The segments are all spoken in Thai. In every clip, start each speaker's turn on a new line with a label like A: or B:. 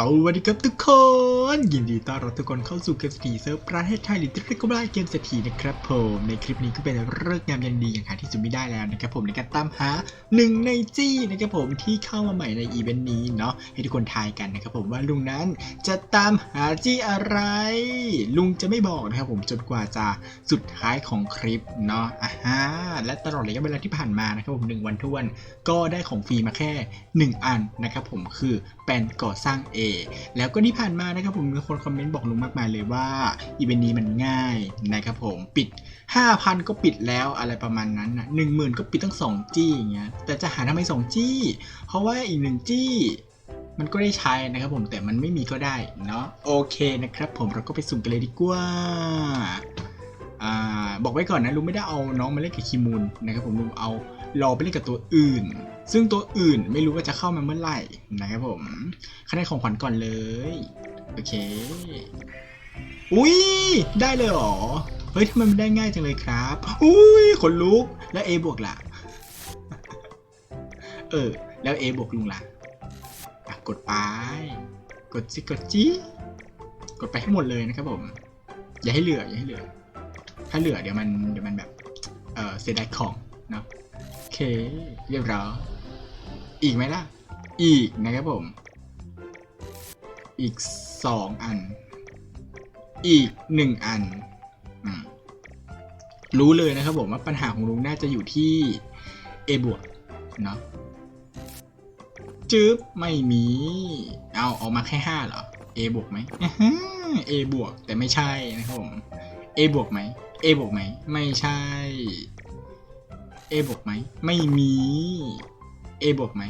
A: สวัสดีครับทุกคน ยินดีต้อนรับทุกคนเข้าสู่เกมสตีเซิร์ฟประเทศไทยหรือที่เรียกว่าเกมสตีนะครับผมในคลิปนี้ก็เป็นเรื่องงามยันดีอย่างหาที่สุดไม่ได้แล้วนะครับผมในการตามหาหนึ่งในจี้นะครับผมที่เข้ามาใหม่ในอีเวนต์นี้เนาะให้ทุกคนทายกันนะครับผมว่าลุงนั้นจะตามหาจี้อะไร ลุงจะไม่บอกนะครับผมจนกว่าจะสุดท้ายของคลิปเนาะอ่าฮะและตลอดระยะเวลาที่ผ่านมานะครับผมหนึ่งวันท้วนก็ได้ของฟรีมาแค่ 1 อันนะครับผมคือ แปลนก่อสร้าง A แล้วก็ที่ผ่านมานะครับผมมีคนคอมเมนต์บอกลุงมากมายเลยว่าอีเวนต์นี้มันง่ายนะครับผมปิด 5,000 ก็ปิดแล้วอะไรประมาณนั้นนะหนึ่งหมื่นก็ปิดตั้ง 2 จี้อย่างเงี้ยแต่จะหาทำไม 2 จี้ เพราะว่าอีกหนึ่งจี้มันก็ได้ใช้นะครับผมแต่มันไม่มีก็ได้เนาะโอเคนะครับผมเราก็ไปสุ่มกันเลยดีกว่า บอกไว้ก่อนนะลุงไม่ได้เอาน้องมาเล่นกับคิมูลนะครับผมลุงเอารอไปเล่นกับตัวอื่น ซึ่งตัวอื่นไม่รู้ว่าจะเข้ามาเมื่อไหร่นะครับผมคะแนนของขวัญก่อนเลย โอเค อุ้ยได้เลยเหรอ เฮ้ยทำไมมันได้ง่ายจังเลยครับ อุ้ยขนลุก แล้ว A บวกล่ะ เออ แล้ว A บวกลุงล่ะอะกดไป กดจิกดจีกดไปให้หมดเลยนะครับผม อย่าให้เหลือ อย่าให้เหลือ ถ้าเหลือเดี๋ยวมันเดี๋ยวมันแบบ เออเสียดายของเนาะโอเค เรียบร้อยอีกไหมล่ะ อีกนะครับผม อีกสองอัน อีกหนึ่งอันอรู้เลยนะครับผมว่าปัญหาของลุงน่าจะอยู่ที่ A บวกเนาะจึ๊บไม่มี เอาออกมาแค่ห้าเหรอ A บวกไหมอื้อหือ A บวกแต่ไม่ใช่นะครับผม A บวกไหม A บวกไหม ไม่ใช่ A บวกไหม ไม่มี A บวกไหม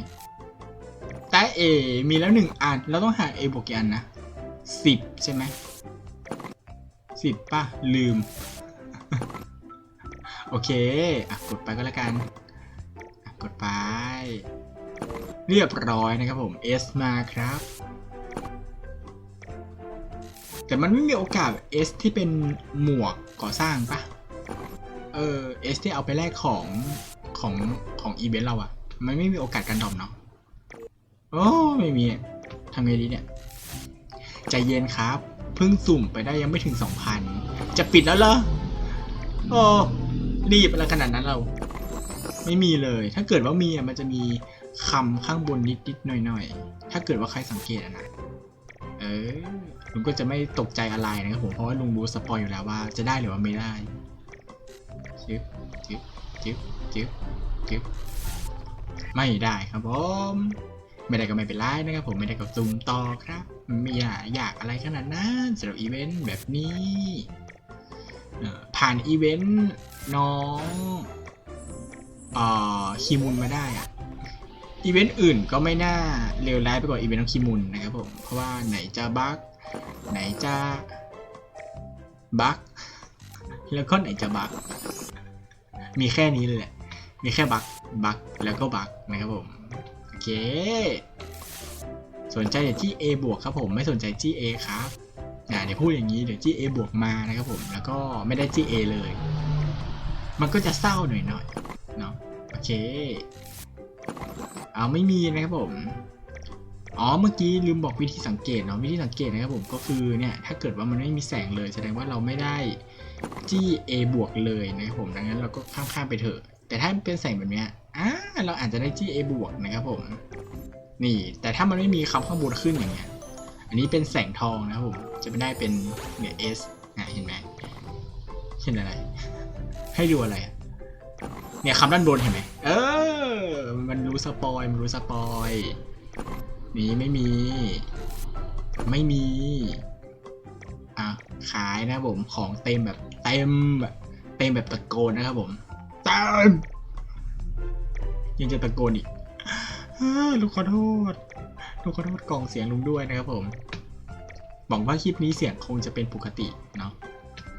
A: แต่ A มีแล้วหนึ่งอัน เราต้องหา A บวกกี่อันนะสิบใช่ไหมสิบป่ะ ลืม โอเค อะ กดไปก็แล้วกัน กดไป เรียบร้อยนะครับผม S มาครับ แต่มันไม่มีโอกาส S ที่เป็นหมวกก่อสร้างปะเออ S ที่เอาไปแลกของของของอีเวนต์เราอะมันไม่มีโอกาสการดอปเนาะโอ้ไม่มีทำไงดีเนี่ย ใจเย็นครับ เพิ่งสุ่มไปได้ยังไม่ถึง2,000จะปิดแล้วเหรอโอ้รีบอะไรขนาดนั้นเรา ไม่มีเลย ถ้าเกิดว่ามีอะมันจะมีคำข้างบนนิดนิดๆหน่อยๆ ถ้าเกิดว่าใครสังเกตนะ เออลุงก็จะไม่ตกใจอะไรนะครับผมเพราะว่าลุงรู้สปอยอยู่แล้วว่าจะได้หรือว่าไม่ได้จึ๊บจึ๊บจึ๊บจึ๊บจึ๊บไม่ได้ครับผมไม่ได้ก็ไม่เป็นไรนะครับผมไม่ได้ก็ซุ่มต่อครับไม่อยากอยากอะไรขนาดนั้นสำหรับอีเวนต์แบบนี้ผ่านอีเวนต์น้องเอ่อคีมุนมาได้อะ อีเวนต์อื่นก็ไม่น่าเลวร้ายไปกว่าอีเวนต์ของคิมุนนะครับผม เพราะว่าไหนจะบั๊กไหนจะบั๊กแล้วก็ไหนจะบั๊กมีแค่นี้เลยแหละ มีแค่บั๊กบั๊กแล้วก็บั๊กนะครับผม โอเค สนใจแต่ที่ A บวกครับผม ไม่สนใจที่ A ครับเดี๋ยวพูดอย่างนี้เดี๋ยวที่ A บวกมานะครับผม แล้วก็ไม่ได้ที่ A เลย มันก็จะเศร้าหน่อยๆเนาะโอเค เอาไม่มีนะครับผม อ๋อ เมื่อกี้ลืมบอกวิธีสังเกตเนาะ วิธีสังเกตนะครับผมก็คือเนี่ย ถ้าเกิดว่ามันไม่มีแสงเลย แสดงว่าเราไม่ได้จี้ A บวกเลยนะครับผม ดังนั้นเราก็ข้ามๆไปเถอะ แต่ถ้าเป็นแสงแบบเนี้ยอ่าเราอาจจะได้จี้ A บวกนะครับผม นี่ แต่ถ้ามันไม่มีคำข้างบนขึ้นอย่างเงี้ย อันนี้เป็นแสงทองนะครับผม จะไม่ได้เป็นเนี่ย S นะเห็นไหมเห็นอะไร ให้ดูอะไร เนี่ยคำด้านบนเห็นไหมเออ มันรู้สปอยมันรู้สปอยนี่ไม่มี ไม่มี อะ ขายนะผม ของเต็มแบบเต็มแบบเต็มแบบตะโกนนะครับผมเต็มยังจะตะโกนอีกลูกขอโทษลูกขอโทษกล่องเสียงลุงด้วยนะครับผมหวังว่าคลิปนี้เสียงคงจะเป็นปกติเนาะ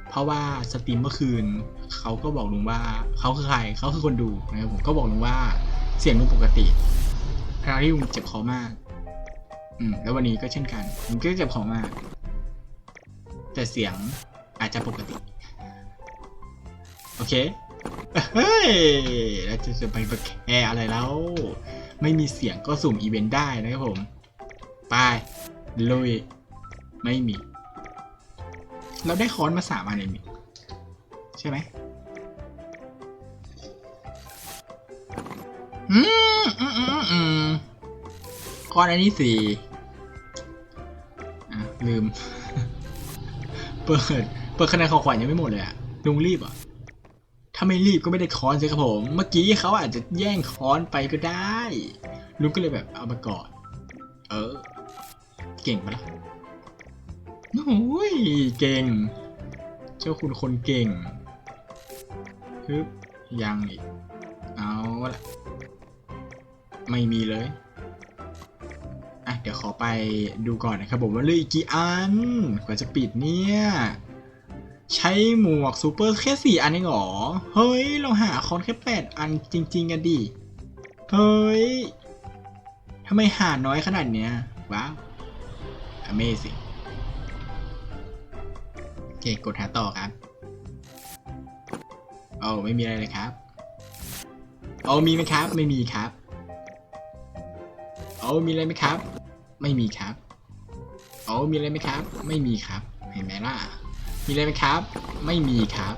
A: เพราะว่าสตรีมเมื่อคืนเขาก็บอกลุงว่าเขาคือใครเขาคือคนดูนะครับผมก็บอกลุงว่า เสียงลุงปกติคราวที่ลุงเจ็บคอมาก อืม แล้ววันนี้ก็เช่นกันลุงก็เจ็บคอมาก แต่เสียงอาจจะปกติ โอเค เฮ้ย แล้วจะจะไปแคร์อะไรแล้ว ไม่มีเสียงก็สุ่มอีเวนต์ได้นะครับผม ไป ลุย ไม่มี เราได้ค้อนมาสามอันเองใช่ไหม อืมอืมอืมอืมค้อนอันนี้สี่อะลืม เปิด เปิดคะแนนของขวัญยังไม่หมดเลยอะลุงรีบอะ ถ้าไม่รีบก็ไม่ได้ค้อนสิครับผม เมื่อกี้เขาอาจจะแย่งค้อนไปก็ได้ ลุงก็เลยแบบเอามาก่อน เออ เก่งปะล่ะโอ้ยเก่ง เจ้าคุณคนเก่งฮึบยังอีก เอาละ ไม่มีเลย อะ เดี๋ยวขอไปดูก่อนนะครับผมว่าเหลืออีกกี่อัน กว่าจะปิดเนี่ย ใช้หมวกซูเปอร์แค่สี่อันเองหรอ เฮ้ย เราหาคอนแค่แปดอันจริง ๆ กันดิ เฮ้ยทำไมหาน้อยขนาดเนี้ย ว้าว Amazing โอเค กดหาต่อครับโอ้ไม่มีอะไรเลยครับโอ้มีไหมครับ ไม่มีครับ โอ้มีอะไรไหมครับ ไม่มีครับโอ้มีอะไรไหมครับ ไม่มีครับ เห็นไหมล่ะ มีอะไรไหมครับ ไม่มีครับ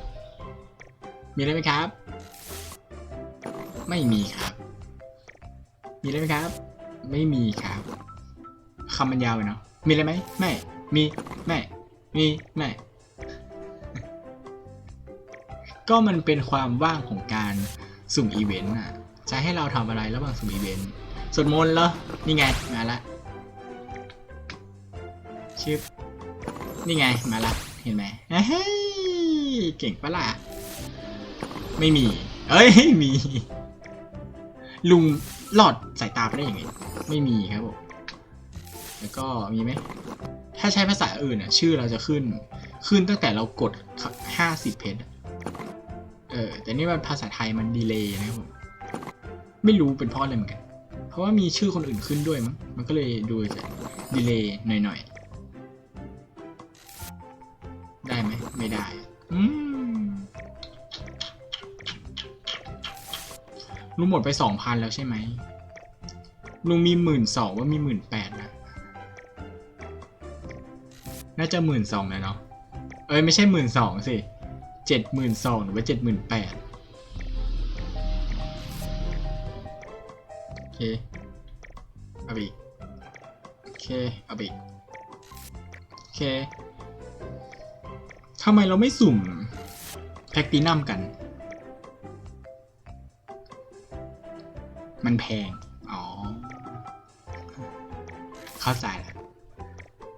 A: มีอะไรไหมครับ ไม่มีครับ มีอะไรไหมครับ ไม่มีครับคำมันยาวไปเนาะ มีอะไรไหม ไม่ มี ไม่ มี ไม่ ก็มันเป็นความว่างของการสุ่มอีเวนต์อะจะให้เราทำอะไรระหว่างสุ่มอีเวนต์ สวดมนต์เหรอ นี่ไง มาละชิปนี่ไง มาละ เห็นไหมเฮ้ย เก่งปะล่ะ ไม่มี เอ้ย มี ลุงหลอดสายตาไปได้ยังไง ไม่มีครับผม แล้วก็มีไหม ถ้าใช้ภาษาอื่นอะ ชื่อเราจะขึ้น ขึ้นตั้งแต่เรากด 50 เพจเออ แต่นี่มันภาษาไทยมันดีเลย์นะครับผม ไม่รู้เป็นเพราะอะไรเหมือนกัน เพราะว่ามีชื่อคนอื่นขึ้นด้วยมั้ง มันก็เลยดูจะดีเลย์หน่อยๆ ได้ไหมไม่ได้ อืมลุงหมดไปสองพันแล้วใช่ไหม ลุงมีหมื่นสองว่ามีหมื่นแปดนะ น่าจะหมื่นสองแล้วเนาะ เอ้ยไม่ใช่หมื่นสองสิเจ็ดหมื่นสองหรือว่าเจ็ดหมื่นแปด เคเอาไปอีโอเคเอาไปอีโอเคทำไมเราไม่สุ่มแพคตินัมกัน มันแพง อ๋อ เข้าใจแล้ว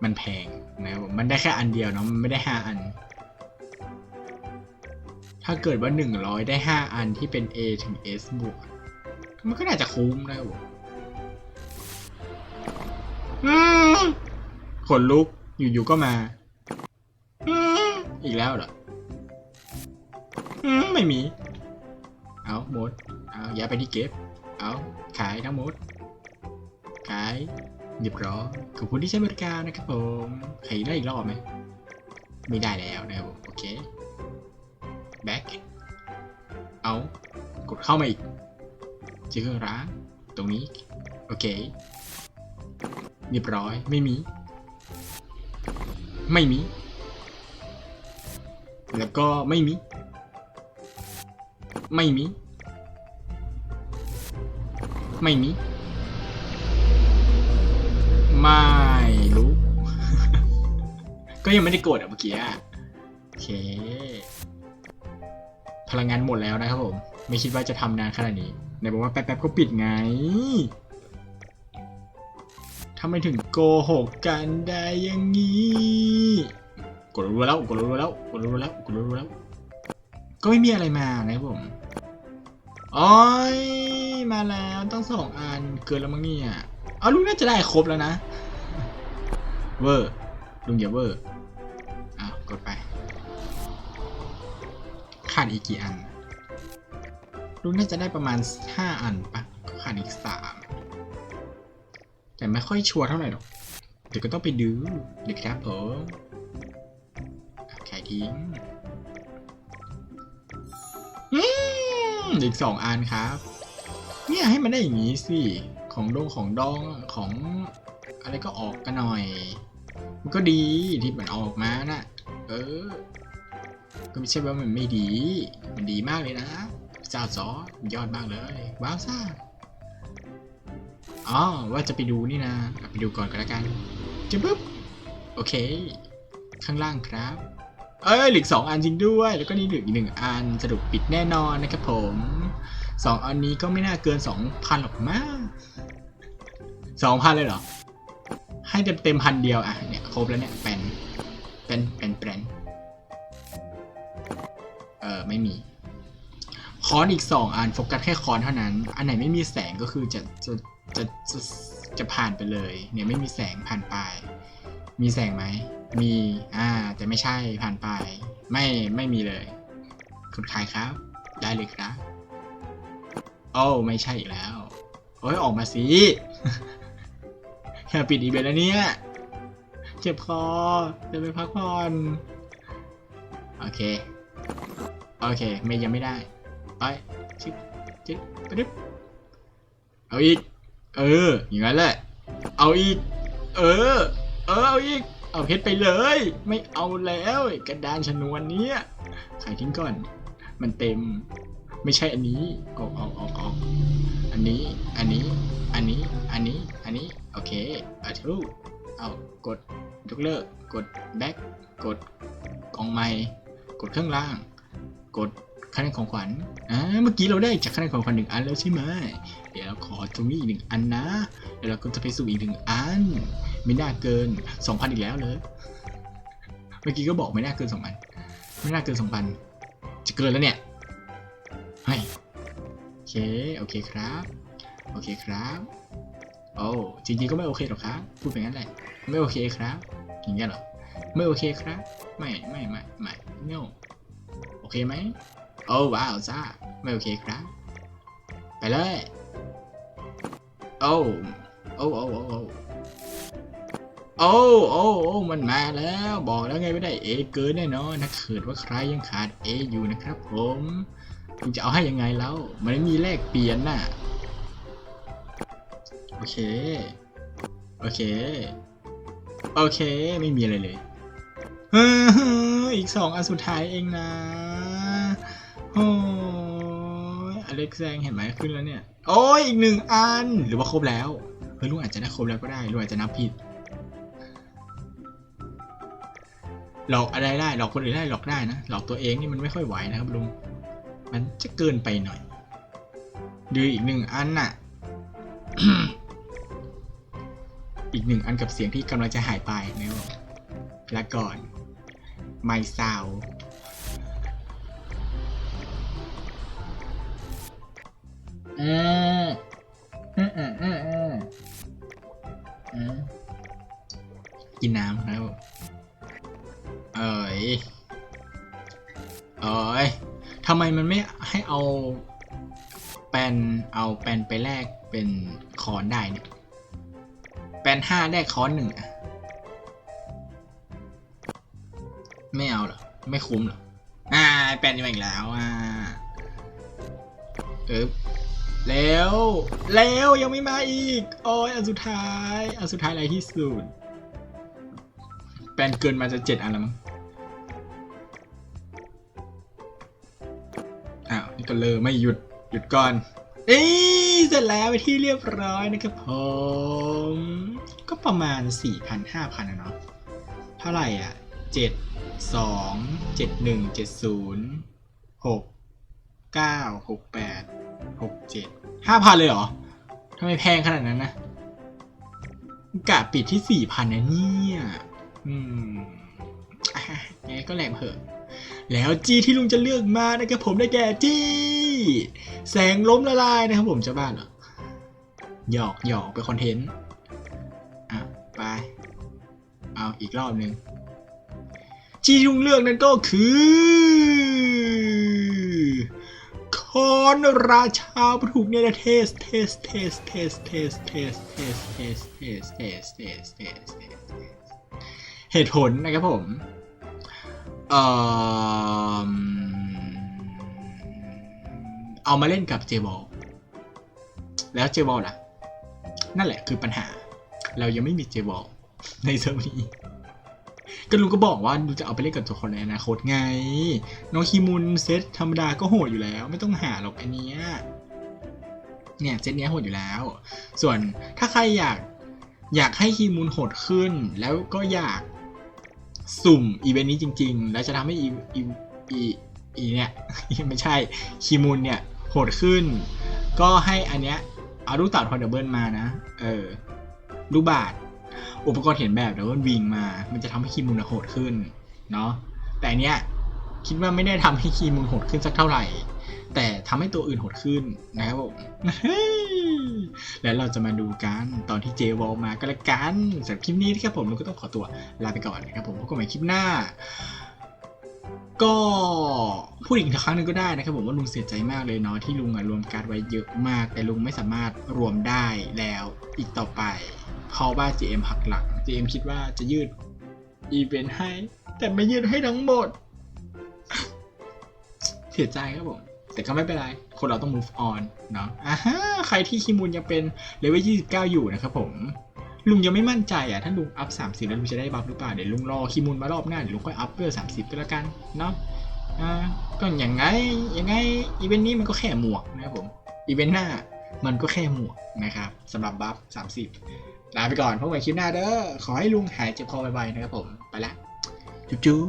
A: มันแพงนะครับผมมันได้แค่อันเดียวเนาะ มันไม่ได้ห้าอัน ถ้าเกิดว่าหนึ่งร้อยได้ห้าอันที่เป็น A ถึง S บวก มันก็น่าจะคุ้มนะครับผมอืมขนลุกอยู่ๆก็มา อีกแล้วเหรอไม่มี เอาหมด เอาย้ายไปที่เก็บ เอาขายทั้งหมด ขายเรียบร้อยขอบคุณที่ใช้บริการนะครับผมใครได้อีกรอบไหม ไม่ได้แล้วนะครับผม โอเค back เอา กดเข้ามาอีก เจอร้านตรงนี้ โอเคเรียบร้อยไม่มี ไม่มี แล้วก็ไม่มี ไม่มี ไม่มี ไม่รู้ ก็ยังไม่ได้กดอะเมื่อกี้โอเค พลังงานหมดแล้วนะครับผม ไม่คิดว่าจะทำนานขนาดนี้ ไหนบอกว่าแป๊บๆก็ปิดไงทำไมถึงโกหกกันได้อย่างนี้ กดรู้แล้วกดรู้แล้วกดรู้แล้วกดรู้แล้ว ก็ไม่มีอะไรมานะครับผมอ๋อยมาแล้วต้องสองอันเกินแล้วมั้งเนี่ยเอาลุงน่าจะได้ครบแล้วนะ เวอร์ลุงอย่าเวอร์อะกดไปขาดอีกกี่อัน ลุงน่าจะได้ประมาณ 5 อันปะขาดอีก 3 แต่ไม่ค่อยชัวร์เท่าไหร่หรอก เดี๋ยวก็ต้องไปดูเดี๋ยวครับผมอะขายทิ้งอีกสองอันครับ เนี่ยให้มันได้อย่างนี้สิ ของดงของดองของอะไรก็ออกกันหน่อย มันก็ดีที่มันออกมานะเออ ก็ไม่ใช่ว่ามันไม่ดี มันดีมากเลยนะ เจ้าซอยอดมากเลย ว้าวซ่าอ๋อว่าจะไปดูนี่นะไปดูก่อนก็แล้วกันจะปุ๊บโอเค ข้างล่างครับ เอ้ยหลืออกสองอันจริงด้วย แล้วก็นี่เหลืออีกหนึ่งอันสรุปปิดแน่นอนนะครับผมสองอันนี้ก็ไม่น่าเกินสองพันหรอกมั้งสองพันเลยเหรอ ให้เต็มเต็มพันเดียวอะเนี่ยครบแล้วเนี่ยเป็นเป็นเป็นเป็นเออไม่มี คอนอีกสองอันโฟกัสแค่คอนเท่านั้น อันไหนไม่มีแสงก็คือจะจะจะจะจะผ่านไปเลย เนี่ยไม่มีแสงผ่านไป มีแสงไหม มี อ่า แต่ไม่ใช่ผ่านไป ไม่ไม่มีเลย คุณขายครับ ได้เลยครับโอ้ไม่ใช่อีกแล้ว โอ้ยออกมาสิอย่ปิดอีเวนต์แล้วเนี่ย เจ็บคอจะไปพักผ่อน โอเค โอเค ไม่ยังไม่ได้ ไปชิบชิบไปดึ๊บเอาอีก เออ อย่างนั้นแหละ เอาอีก เออ เออ เอาอีก เอาเพชรไปเลย ไม่เอาแล้วกระดานชนวนเนี้ยขายทิ้งก่อน มันเต็ม ไม่ใช่อันนี้ออกออกออกออกอันนี้ อันนี้ อันนี้ อันนี้ อันนี้ โอเคเอาทะลุเอากดยกเลิก กดแบ็กกดกองไม้กดเครื่องล่าง กด คะแนนของขวัญอ่าเมื่อกี้เราได้จากคะแนนของขวัญหนึ่งอันแล้วใช่ไหมเดี๋ยวเราขอตรงนี้อีกหนึ่งอันนะเดี๋ยวเราก็จะไปสู่อีกหนึ่งอัน ไม่น่าเกิน2,000อีกแล้วเลยเมื่อกี้ก็บอกไม่น่าเกิน2,000ไม่น่าเกิน2,000จะเกินแล้วเนี่ยเฮ้ยโอเคโอเคครับ โอเคครับโอ้จริงๆก็ไม่โอเคหรอกครับพูดแบบนั้นแหละไม่โอเคครับอย่างเงี้ยเหรอไม่โอเคครับ ไม่ไม่ไม่ไม่ no โอเคไหม โอ้ว้าวจ้าไม่โอเคครับ ไปเลย โอ้โอ้โอ้โอ้โอ้โอ้โอ้โอ้มันมาแล้ว บอกแล้วไงไม่ได้เอเกินแน่นอนถ้าเกิดว่าใครยังขาดเออยู่นะครับผมคุณจะเอาให้ยังไงแล้ว มันไม่มีแลกเปลี่ยนน่ะ โอเค โอเค โอเค ไม่มีอะไรเลย เฮ้ออีกสองอันสุดท้ายเองนะ โอ้ยอเล็กแซงเห็นไหมขึ้นแล้วเนี่ย โอ้ยอีกหนึ่งอัน หรือว่าครบแล้ว เฮ้ยลุงอาจจะได้ครบแล้วก็ได้ลุงอาจจะนับผิด หลอกอะไรได้ หลอกคนอื่นได้ หลอกได้นะ หลอกตัวเองนี่มันไม่ค่อยไหวนะครับลุง มันจะเกินไปหน่อยดูอีกหนึ่งอันน่ะ อีกหนึ่งอันกับเสียงที่กำลังจะหายไปนะครับลาก่อน ไม่ซา อืมอืมอืมอืมอืมอืมกินน้ำครับเอ้ยเอ้ยทำไมมันไม่ให้เอาแปนเอาแปนไปแลกเป็นคอนได้เนี่ยแปนห้าแลกคอนหนึ่งอะไม่เอาเหรอ ไม่คุ้มเหรอ อ่า แปนยังมาอีกแล้ว อ่าเอ๊บ แล้วแล้วยังไม่มาอีกโอ้ยอันสุดท้ายอันสุดท้ายอะไรที่สุดแปนเกินมาจะเจ็ดอันแล้วมั้งอ้าวนี่ก็เลยไม่หยุดหยุดก่อนเอ้ยเสร็จแล้วไปที่เรียบร้อยนะครับผม ก็ประมาณ 4,000 5,000นะเนาะเท่าไหร่อะ 7 2 7 1 7 0 6 9 6 8 6 7 5,000เลยเหรอทำไมแพงขนาดนั้นนะกะปิดที่4,000นนะเนี่ย อืมอะยังไงก็แรงเถอะ แล้วจีที่ลุงจะเลือกมานะครับผมได้แก่จีแสงล้มละลายนะครับผมเจ้าบ้านเหรอ หยอกหยอกเป็นคอนเทนต์ อะ ไป เอาอีกรอบหนึ่งจีที่ลุงเลือกนั่นก็คือ อนราชาผู้ถูกเนรเทสเทสเทสเทสเทสเทสเทสเทสเทสเทสเทสเทสเทสเหตุผลนะครับผมเออเอามาเล่นกับเจบอลแล้วเจบอลล่ะ นั่นแหละคือปัญหา เรายังไม่มีเจวอลในเซิร์ฟนี้ ก็ลุงก็บอกว่าลุงจะเอาไปเล่นกับตัวคนในอนาคตไง น้องคีมุนเซตธรรมดาก็โหดอยู่แล้ว ไม่ต้องหาหรอกอันเนี้ยเนี่ยเซตเนี้ยโหดอยู่แล้ว ส่วนถ้าใครอยากอยากให้คีมุนโหดขึ้น แล้วก็อยากสุ่มอีเวนต์นี้จริง ๆ แล้วจะทำให้อีอีอีอีเนี่ยไม่ใช่คีมุนเนี่ยโหดขึ้น ก็ให้อันเนี้ยเอาลูกเต่าทอนเดอร์เบิลมานะ เออลูกบาท อุปกรณ์เห็นแบบเดอร์เบิลวิงมา มันจะทำให้คีมุนอะโหดขึ้นเนาะแต่อันเนี้ยคิดว่าไม่ได้ทำให้คีมุนโหดขึ้นสักเท่าไหร่ แต่ทำให้ตัวอื่นโหดขึ้นนะครับผมแล้วเราจะมาดูกันตอนที่เจวอลมาก็แล้วกันสำหรับคลิปนี้นะครับผมเราก็ต้องขอตัวลาไปก่อนนะครับผมพบกันใหม่คลิปหน้าก็พูดอีกครั้งหนึ่งก็ได้นะครับผมว่าลุงเสียใจมากเลยเนาะที่ลุงอะรวมการ์ดไว้เยอะมาก แต่ลุงไม่สามารถรวมได้แล้วอีกต่อไป เพราว่า GM หักหลัง GM คิดว่าจะยืดอีเวนต์ให้ แต่ไม่ยืดให้ทั้งหมด เสียใจครับผม แต่ก็ไม่เป็นไร คนเราต้อง move on เนาะอ่าฮะใครที่คิมูลยังเป็นเลเวล29 อยู่นะครับผม ลุงยังไม่มั่นใจอะถ้าลุงอัพ 30 แล้วลุงจะได้บัฟหรือเปล่า เดี๋ยวลุงรอคิมูลมารอบหน้าเดี๋ยวลุงค่อยอัพเวล30 ก็แล้วกันเนาะอ่าก็อย่างไงยังไงอีเวนต์นี้มันก็แค่หมวกนะครับผมอีเวนต์หน้ามันก็แค่หมวกนะครับสำหรับบัฟ30 ลาไปก่อนพบกันคลิปหน้าเด้อ ขอให้ลุงหายเจ็บคอไวๆนะครับผม ไปละ จุ๊บ